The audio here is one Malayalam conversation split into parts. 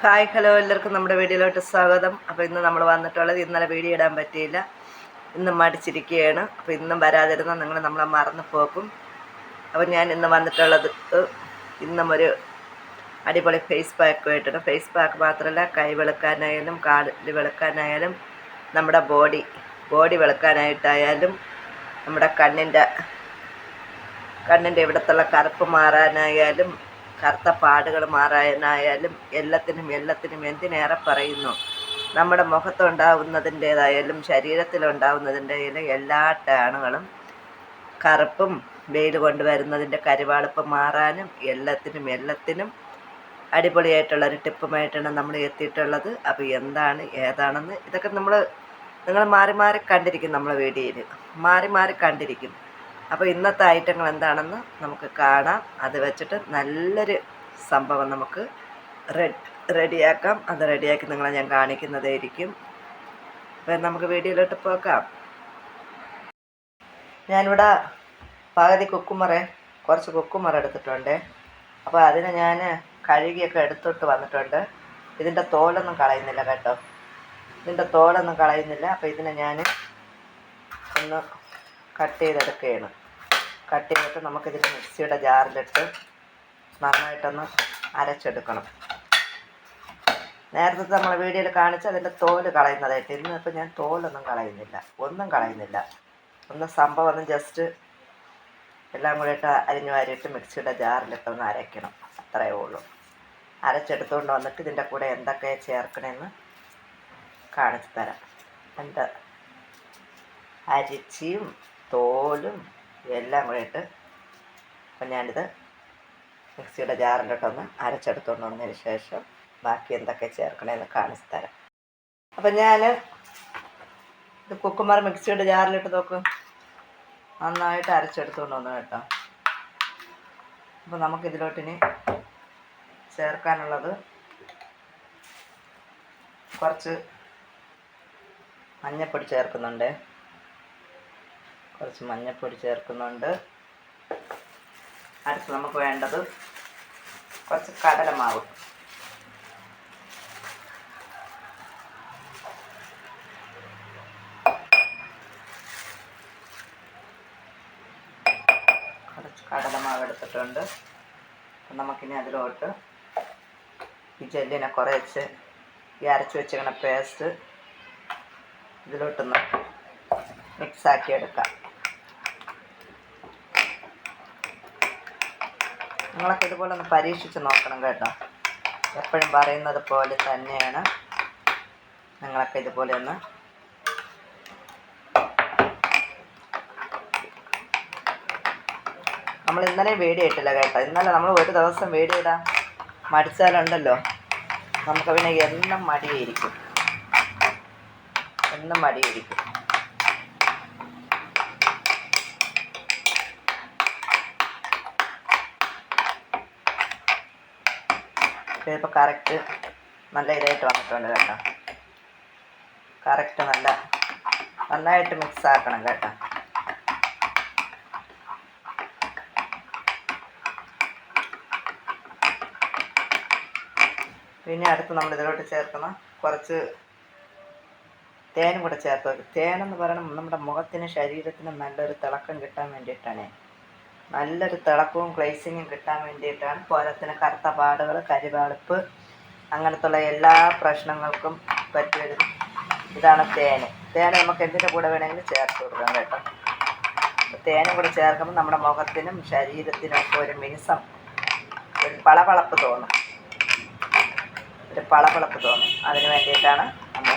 ഹായ് ഹലോ എല്ലാവർക്കും നമ്മുടെ വീഡിയോയിലോട്ട് സ്വാഗതം. അപ്പോൾ ഇന്ന് നമ്മൾ വന്നിട്ടുള്ളത് ഇന്നലെ വീഡിയോ ഇടാൻ പറ്റിയില്ല. ഇന്ന് മടിച്ചിരിക്കുകയാണ്. അപ്പോൾ ഇന്നും വരാതിരുന്ന നിങ്ങൾ നമ്മളെ മറന്നു പോക്കും അപ്പോൾ ഞാൻ ഇന്ന് വന്നിട്ടുള്ളത് ഇന്നും ഒരു അടിപൊളി ഫേസ് പാക്ക് ആയിട്ടാണ്. ഫേസ് പാക്ക് മാത്രമല്ല കൈ വെളുക്കാനായാലും കാൽ വെളുക്കാനായാലും നമ്മുടെ ബോഡി ബോഡി വെളുക്കാനായിട്ടായാലും നമ്മുടെ കണ്ണിന്റെ കണ്ണിന്റെ ഇവിടത്തുള്ള കറുപ്പ് മാറാനായാലും കറുത്ത പാടുകൾ മാറാനായാലും എല്ലാത്തിനും എല്ലാത്തിനും എന്തിനേറെ പറയുന്നു? നമ്മുടെ മുഖത്തുണ്ടാവുന്നതിന്റേതായാലും ശരീരത്തിലുണ്ടാവുന്നതിന്റെയായാലും എല്ലാ ടാണുകളും കറുപ്പും വെയിൽ കൊണ്ടുവരുന്നതിന്റെ കരുവാളിപ്പ് മാറാനും എല്ലാത്തിനും എല്ലാത്തിനും അടിപൊളിയായിട്ടുള്ള ഒരു ടിപ്പുമായിട്ടാണ് നമ്മൾ എത്തിയിട്ടുള്ളത്. അപ്പോൾ എന്താണ് ഏതാണെന്ന് ഇതൊക്കെ നമ്മൾ നിങ്ങൾ മാറി മാറി കണ്ടിരിക്കും നമ്മളെ വീഡിയോയിൽ. മാറി മാറി കണ്ടിരിക്കും. അപ്പോൾ ഇന്നത്തെ ഐറ്റങ്ങൾ എന്താണെന്ന് നമുക്ക് കാണാം. അത് വെച്ചിട്ട് നല്ലൊരു സംഭവം നമുക്ക് റെഡ് റെഡിയാക്കാം. അത് റെഡിയാക്കി നിങ്ങളെ ഞാൻ കാണിക്കുന്നതായിരിക്കും. അപ്പം നമുക്ക് വീഡിയോയിലോട്ട് പോക്കാം ഞാനിവിടെ പകുതി കുക്കുമറ കുറച്ച് കുക്കുമറ എടുത്തിട്ടുണ്ട്. അപ്പോൾ അതിനെ ഞാൻ കഴുകിയൊക്കെ എടുത്തിട്ട് വന്നിട്ടുണ്ട്. ഇതിന്റെ തോലൊന്നും കളയുന്നില്ല കേട്ടോ. ഇതിന്റെ തോലൊന്നും കളയുന്നില്ല. അപ്പോൾ ഇതിനെ ഞാൻ ഒന്ന് കട്ട് ചെയ്തെടുക്കുകയാണ്. കട്ട് ചെയ്തിട്ട് നമുക്കിതിൽ മിക്സിയുടെ ജാറിലിട്ട് നന്നായിട്ടൊന്ന് അരച്ചെടുക്കണം. നേരത്തെ നമ്മൾ വീഡിയോയിൽ കാണിച്ച് അതിന്റെ തോൽ കളയുന്നതായിട്ട്. ഇന്ന് ഇപ്പം ഞാൻ തോലൊന്നും കളയുന്നില്ല. ഒന്നും കളയുന്നില്ല. ഒന്ന് സംഭവം ഒന്ന് ജസ്റ്റ് എല്ലാം കൂടി ഇട്ട് അരിഞ്ഞു വാരിയിട്ട് മിക്സിയുടെ ജാറിലിട്ട് ഒന്ന് അരയ്ക്കണം. അത്രയേ ഉള്ളൂ. അരച്ചെടുത്തുകൊണ്ട് വന്നിട്ട് ഇതിന്റെ കൂടെ എന്തൊക്കെ ചേർക്കണമെന്ന് കാണിച്ചു തരാം. എന്റെ അരിച്ചിയും തോലും എല്ലാം കൂടെ ഇട്ട് അപ്പം ഞാനിത് മിക്സിയുടെ ജാറിലിട്ടൊന്ന് അരച്ചെടുത്തുകൊണ്ട് വന്നതിന് ശേഷം ബാക്കി എന്തൊക്കെ ചേർക്കണമെന്ന് കാണിച്ചു തരാം. അപ്പം ഞാൻ ഇത് കുക്കുമാർ മിക്സിയുടെ ജാറിലിട്ട് നോക്കും. നന്നായിട്ട് അരച്ചെടുത്തുകൊണ്ട് വന്നു കേട്ടോ. അപ്പോൾ നമുക്കിതിലോട്ടിനി ചേർക്കാനുള്ളത് കുറച്ച് മഞ്ഞപ്പൊടി ചേർക്കുന്നുണ്ട്. കുറച്ച് മഞ്ഞപ്പൊടി ചേർക്കുന്നുണ്ട്. അടുത്ത് നമുക്ക് വേണ്ടത് കുറച്ച് കടലമാവ്. കുറച്ച് കടലമാവ് എടുത്തിട്ടുണ്ട്. നമുക്കിനി അതിലോട്ട് ഈ ജെല്ലിനെ കുറച്ച് ഈ അരച്ച് വെച്ചിരിക്കുന്ന പേസ്റ്റ് ഇതിലോട്ടൊന്ന് മിക്സാക്കി എടുക്കാം നിങ്ങളൊക്കെ ഇതുപോലെ ഒന്ന് പരീക്ഷിച്ച് നോക്കണം കേട്ടോ. എപ്പോഴും പറയുന്നത് പോലെ തന്നെയാണ്. നിങ്ങളൊക്കെ ഇതുപോലെ ഒന്ന് നമ്മൾ ഇന്നലെ വീഡിയോ ഇട്ടില്ല കേട്ടോ. ഇന്നലെ നമ്മൾ ഒരു ദിവസം വീഡിയോ ഇടാം മടിച്ചാലുണ്ടല്ലോ. നമുക്ക് പിന്നെ എന്നും മടിയായിരിക്കും. എന്നും മടിയായിരിക്കും. ഇതിപ്പോൾ കറക്റ്റ് നല്ല ഇതായിട്ട് വന്നിട്ടുണ്ട് കേട്ടോ. കറക്റ്റ് നല്ല നന്നായിട്ട് മിക്സ് ആക്കണം കേട്ടോ. പിന്നെ അടുത്ത് നമ്മൾ ഇതിലോട്ട് ചേർക്കണം കുറച്ച് തേനും കൂടെ ചേർത്ത് തേനെന്ന് പറയുന്നത് നമ്മുടെ മുഖത്തിന് ശരീരത്തിന് നല്ലൊരു തിളക്കം കിട്ടാൻ വേണ്ടിയിട്ടാണ്. നല്ലൊരു തിളക്കവും ഗ്ലേസിങ്ങും കിട്ടാൻ വേണ്ടിയിട്ടാണ് പോരത്തിന് കറുത്ത പാടുകൾ കരിവാളിപ്പ് അങ്ങനത്തുള്ള എല്ലാ പ്രശ്നങ്ങൾക്കും പറ്റിയൊരു ഇതാണ് തേൻ. തേൻ നമുക്ക് എന്തിന്റെ കൂടെ വേണമെങ്കിലും ചേർത്ത് കൊടുക്കാം കേട്ടോ. തേനും കൂടെ ചേർക്കുമ്പോൾ നമ്മുടെ മുഖത്തിനും ശരീരത്തിനും ഒക്കെ ഒരു മിനുസം ഒരു പളപളപ്പ് തോന്നും. ഒരു പളപളപ്പ് തോന്നും. അതിന് വേണ്ടിയിട്ടാണ് നമ്മൾ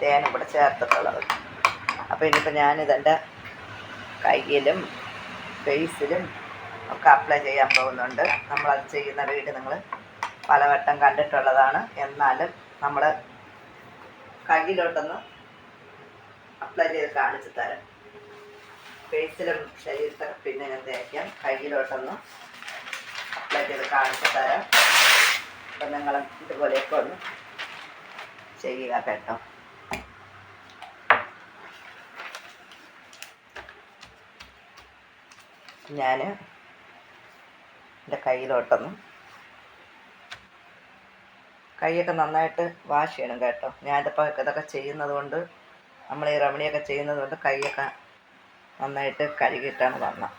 തേനും കൂടെ ചേർത്തിട്ടുള്ളത്. അപ്പോൾ ഇനിയിപ്പോൾ ഞാനിതെന്റെ കയ്യിലും ഫേസിലും ഒക്കെ അപ്ലൈ ചെയ്യാൻ പോകുന്നുണ്ട്. നമ്മളത് ചെയ്യുന്ന വീട് നിങ്ങൾ പലവട്ടം കണ്ടിട്ടുള്ളതാണ്. എന്നാലും നമ്മൾ കയ്യിലോട്ടൊന്ന് അപ്ലൈ ചെയ്ത് കാണിച്ചു തരാം. ഫേസിലും ശരീരത്തൊക്കെ പിന്നെ ഞാൻ തേക്കാം. കയ്യിലോട്ടൊന്ന് അപ്ലൈ ചെയ്ത് കാണിച്ചു തരാം. അപ്പം നിങ്ങൾ ഇതുപോലെയൊക്കെ ഒന്ന് ചെയ്യുക കേട്ടോ. ഞാൻ എന്റെ കയ്യിലോട്ടൊന്ന് കൈയൊക്കെ നന്നായിട്ട് വാഷ് ചെയ്യണം കേട്ടോ. ഞാനിപ്പോൾ ഇതൊക്കെ ചെയ്യുന്നത് കൊണ്ട് നമ്മൾ ഈ റമണിയൊക്കെ ചെയ്യുന്നത് കൊണ്ട് കൈയൊക്കെ നന്നായിട്ട് കഴുകിയിട്ടാണ് വന്നത്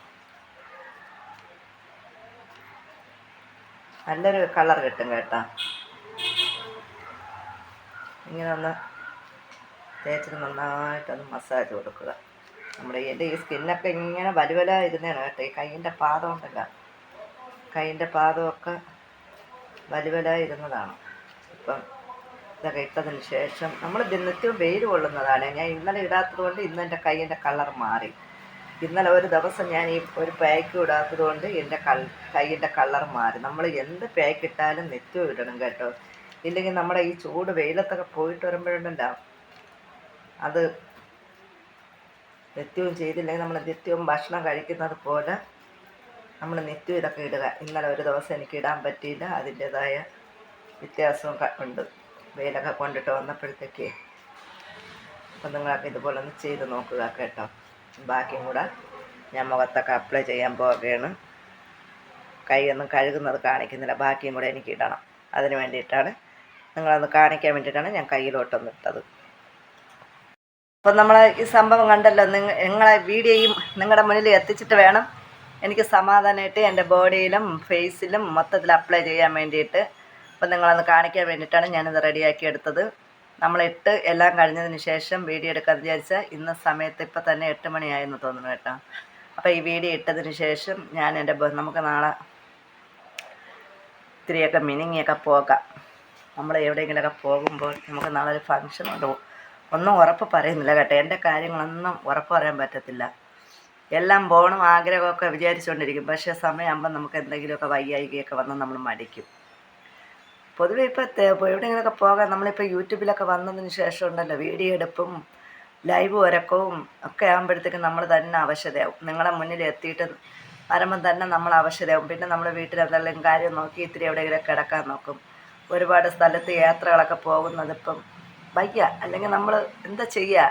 നല്ലൊരു കളർ കിട്ടും കേട്ടോ. ഇങ്ങനെ ഒന്ന് തേച്ചിട്ട് നന്നായിട്ടൊന്ന് മസാജ് കൊടുക്കുക. നമ്മുടെ എന്റെ ഈ സ്കിന്നൊക്കെ ഇങ്ങനെ വലുവല ഇരുന്നതാണ് കേട്ടോ. ഈ കൈയിന്റെ പാദം ഉണ്ടല്ലോ കൈയിന്റെ പാദമൊക്കെ വലുവല ഇരുന്നതാണ്. ഇപ്പം ഇതൊക്കെ ഇട്ടതിന് ശേഷം നമ്മൾ നിത്യവും വെയിൽ കൊള്ളുന്നതാണ്. ഞാൻ ഇന്നലെ ഇടാത്തത് കൊണ്ട് ഇന്ന് എന്റെ കൈയിന്റെ കളർ മാറി. ഇന്നലെ ഒരു ദിവസം ഞാൻ ഈ ഒരു പാക്ക് ഇടാത്തത് കൊണ്ട് എന്റെ കൾ കൈയിന്റെ കളർ മാറി. നമ്മൾ എന്ത് പാക്ക് ഇട്ടാലും നിത്യവും ഇടണം കേട്ടോ. ഇല്ലെങ്കിൽ നമ്മുടെ ഈ ചൂട് വെയിലത്തൊക്കെ പോയിട്ട് വരുമ്പോഴുണ്ടല്ലോ അത് നിത്യവും ചെയ്തില്ലെങ്കിൽ നമ്മൾ നിത്യവും ഭക്ഷണം കഴിക്കുന്നത് പോലെ നമ്മൾ നിത്യവും ഇതൊക്കെ ഇടുക. ഇന്നലെ ഒരു ദിവസം എനിക്ക് ഇടാൻ പറ്റിയില്ല. അതിന്റേതായ വ്യത്യാസവും ഉണ്ട്. വെയിലൊക്കെ കൊണ്ടിട്ട് വന്നപ്പോഴത്തേക്ക് അപ്പം നിങ്ങളൊക്കെ ഇതുപോലെ ഒന്ന് ചെയ്ത് നോക്കുക കേട്ടോ. ബാക്കിയും കൂടെ ഞാൻ മുഖത്തൊക്കെ അപ്ലൈ ചെയ്യാൻ പോവുകയാണ്. കൈയൊന്നും കഴുകുന്നത് കാണിക്കുന്നില്ല. ബാക്കിയും കൂടെ എനിക്ക് ഇടണം. അതിന് വേണ്ടിയിട്ടാണ് നിങ്ങളൊന്ന് കാണിക്കാൻ വേണ്ടിയിട്ടാണ് ഞാൻ കയ്യിലോട്ടൊന്ന് ഇട്ടത്. അപ്പം നമ്മൾ ഈ സംഭവം കണ്ടല്ലോ നിങ്ങൾ നിങ്ങളെ വീഡിയോയും നിങ്ങളുടെ മുന്നിൽ എത്തിച്ചിട്ട് വേണം. എനിക്ക് സമാധാനമായിട്ട് എന്റെ ബോഡിയിലും ഫേസിലും മൊത്തത്തിൽ അപ്ലൈ ചെയ്യാൻ വേണ്ടിയിട്ട്. അപ്പം നിങ്ങളത് കാണിക്കാൻ വേണ്ടിയിട്ടാണ് ഞാനിത് റെഡിയാക്കി എടുത്തത്. നമ്മളിട്ട് എല്ലാം കഴിഞ്ഞതിന് ശേഷം വീഡിയോ എടുക്കാമെന്ന് വിചാരിച്ചാൽ ഇന്ന സമയത്ത് ഇപ്പം തന്നെ എട്ട് മണിയായെന്ന് തോന്നുന്നു കേട്ടോ. അപ്പോൾ ഈ വീഡിയോ ഇട്ടതിന് ശേഷം ഞാൻ എന്റെ നമുക്ക് നാളെ ഇത്തിരിയൊക്കെ മിനിങ്ങിയൊക്കെ പോകാം. നമ്മൾ എവിടെയെങ്കിലുമൊക്കെ പോകുമ്പോൾ നമുക്ക് നാളെ ഒരു ഉണ്ട്. ഒന്നും ഉറപ്പ് പറയുന്നില്ല കേട്ടോ. എന്റെ കാര്യങ്ങളൊന്നും ഉറപ്പ് പറയാൻ പറ്റത്തില്ല. എല്ലാം പോകണം ആഗ്രഹമൊക്കെ വിചാരിച്ചുകൊണ്ടിരിക്കും. പക്ഷേ സമയമാകുമ്പോൾ നമുക്ക് എന്തെങ്കിലുമൊക്കെ വയ്യായികയൊക്കെ വന്ന് നമ്മൾ മടിക്കും. പൊതുവെ ഇപ്പോൾ എവിടെയെങ്കിലുമൊക്കെ പോകാൻ നമ്മളിപ്പോൾ യൂട്യൂബിലൊക്കെ വന്നതിന് ശേഷം ഉണ്ടല്ലോ. വീഡിയോ എടുപ്പും ലൈവ് ഒരക്കവും ഒക്കെ ആകുമ്പോഴത്തേക്കും നമ്മൾ തന്നെ അവശതയാവും. നിങ്ങളെ മുന്നിൽ എത്തിയിട്ട് വരുമ്പം തന്നെ നമ്മൾ അവശതയാവും. പിന്നെ നമ്മൾ വീട്ടിൽ എന്തെങ്കിലും കാര്യം നോക്കി ഇത്തിരി എവിടെയെങ്കിലും കിടക്കാൻ നോക്കും. ഒരുപാട് സ്ഥലത്ത് യാത്രകളൊക്കെ പോകുന്നത് ഇപ്പം വയ്യ. അല്ലെങ്കിൽ നമ്മൾ എന്താ ചെയ്യുക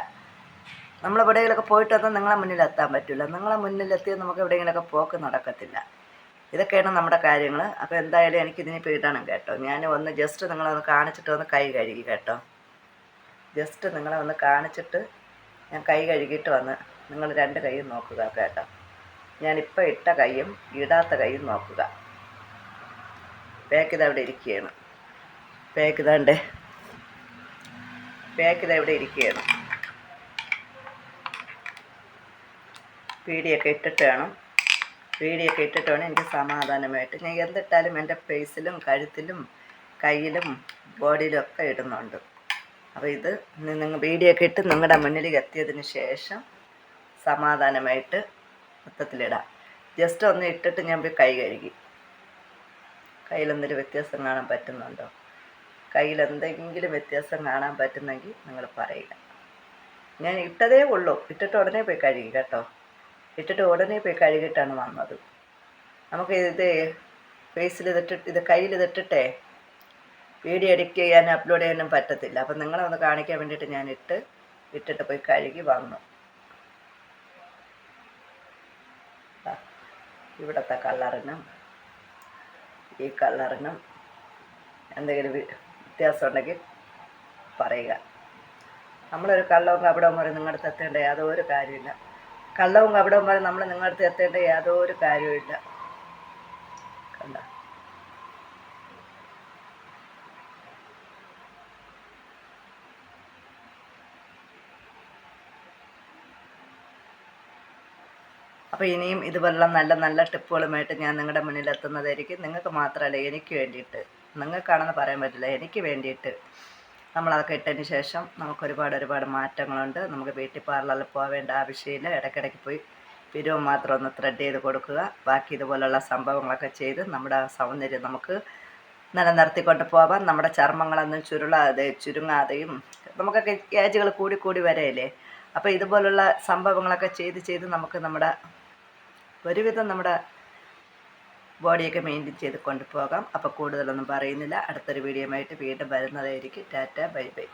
നമ്മൾ എവിടെയെങ്കിലൊക്കെ പോയിട്ട് വന്നാൽ നിങ്ങളെ മുന്നിൽ എത്താൻ പറ്റില്ല. നിങ്ങളെ മുന്നിലെത്തിയാൽ നമുക്ക് എവിടെയെങ്കിലുമൊക്കെ പോക്ക് നടക്കത്തില്ല. ഇതൊക്കെയാണ് നമ്മുടെ കാര്യങ്ങൾ അപ്പോൾ എന്തായാലും എനിക്ക് ഇതിനെ ഇടണം കേട്ടോ. ഞാൻ ഒന്ന് ജസ്റ്റ് നിങ്ങളെ ഒന്ന് കാണിച്ചിട്ട് ഒന്ന് കൈ കഴുകി കേട്ടോ. ജസ്റ്റ് നിങ്ങളെ ഒന്ന് കാണിച്ചിട്ട് ഞാൻ കൈ കഴുകിയിട്ട് വന്ന് നിങ്ങൾ രണ്ട് കൈയും നോക്കുക കേട്ടോ. ഞാനിപ്പോൾ ഇട്ട കൈയും ഇടാത്ത കൈയും നോക്കുക. പാക്ക് അവിടെ ഇരിക്കുകയാണ് പാക്ക് ഇതാണ്ട് ഇതാ ഇവിടെ ഇരിക്കുകയാണ്. പീടിയൊക്കെ ഇട്ടിട്ട് വേണം. പീടിയൊക്കെ ഇട്ടിട്ട് വേണം എനിക്ക് സമാധാനമായിട്ട്. ഞാൻ എന്തിട്ടാലും എന്റെ ഫേസിലും കഴുത്തിലും കയ്യിലും ബോഡിയിലും ഒക്കെ ഇടുന്നുണ്ട്. അപ്പോൾ ഇത് നിങ്ങൾ വീഡിയൊക്കെ ഇട്ട് നിങ്ങളുടെ മുന്നിൽ എത്തിയതിന് ശേഷം സമാധാനമായിട്ട് മൊത്തത്തിലിടാം. ജസ്റ്റ് ഒന്ന് ഇട്ടിട്ട് ഞാൻ പോയി കൈ കഴുകി. കയ്യിലെന്തൊരു വ്യത്യാസം കാണാൻ പറ്റുന്നുണ്ടോ? കയ്യിൽ എന്തെങ്കിലും വ്യത്യാസം കാണാൻ പറ്റുന്നെങ്കിൽ നിങ്ങൾ പറയുക. ഞാൻ ഇട്ടതേ ഉള്ളൂ. ഇട്ടിട്ട് ഉടനെ പോയി കഴുകി കേട്ടോ. ഇട്ടിട്ട് ഉടനെ പോയി കഴുകിയിട്ടാണ് വന്നത്. നമുക്ക് ഇത് ഫേസിൽ ഇതിട്ടിട്ട് ഇത് കയ്യിൽ ഇതിട്ടിട്ടേ വീഡിയോ എഡിറ്റ് ചെയ്യാൻ അപ്ലോഡ് ചെയ്യാനും പറ്റത്തില്ല. അപ്പം നിങ്ങളെ ഒന്ന് കാണിക്കാൻ വേണ്ടിയിട്ട് ഞാൻ ഇട്ട് ഇട്ടിട്ട് പോയി കഴുകി വന്നു. ഇവിടുത്തെ കളറിനും ഈ കളറിനും എന്തെങ്കിലും വ്യത്യാസം ഉണ്ടെങ്കിൽ പറയുക. നമ്മളൊരു കള്ളവും കപടവും പറയും നിങ്ങളുടെ അടുത്ത് എത്തേണ്ട? യാതൊരു കാര്യമില്ല കള്ളവും കപടവും പറയും നമ്മൾ നിങ്ങളുടെ അടുത്ത് എത്തേണ്ട? യാതൊരു കാര്യമില്ല കണ്ട? അപ്പോൾ ഇനിയും ഇതുപോലുള്ള നല്ല നല്ല ടിപ്പുകളുമായിട്ട് ഞാൻ നിങ്ങളുടെ മുന്നിൽ എത്തുന്നതായിരിക്കും നിങ്ങൾക്ക് മാത്രമല്ല എനിക്ക് വേണ്ടിയിട്ട് നിങ്ങൾക്കാണെന്ന് പറയാൻ പറ്റില്ല. എനിക്ക് വേണ്ടിയിട്ട് നമ്മളതൊക്കെ ഇട്ടതിന് ശേഷം നമുക്ക് ഒരുപാട് ഒരുപാട് മാറ്റങ്ങളുണ്ട്. നമുക്ക് ബ്യൂട്ടി പാർലറിൽ പോവേണ്ട ആവശ്യമില്ല. ഇടയ്ക്കിടയ്ക്ക് പോയി പിരിവ് മാത്രം ഒന്ന് ത്രെഡ് ചെയ്ത് കൊടുക്കുക. ബാക്കി ഇതുപോലുള്ള സംഭവങ്ങളൊക്കെ ചെയ്ത് നമ്മുടെ സൗന്ദര്യം നമുക്ക് നിലനിർത്തിക്കൊണ്ട് പോവാം. നമ്മുടെ ചർമ്മങ്ങളൊന്നും ചുരുളാതെ ചുരുങ്ങാതെയും നമുക്കൊക്കെ ഏജുകൾ കൂടി കൂടി വരെയല്ലേ അപ്പോൾ ഇതുപോലുള്ള സംഭവങ്ങളൊക്കെ ചെയ്ത് ചെയ്ത് നമുക്ക് നമ്മുടെ ഒരുവിധം നമ്മുടെ ബോഡിയൊക്കെ മെയിന്റെയിൻ ചെയ്ത് കൊണ്ടുപോകാം അപ്പോൾ കൂടുതലൊന്നും പറയുന്നില്ല. അടുത്തൊരു വീഡിയോ ആയിട്ട് വീണ്ടും വരുന്നതായിരിക്കും. Tata bye bye.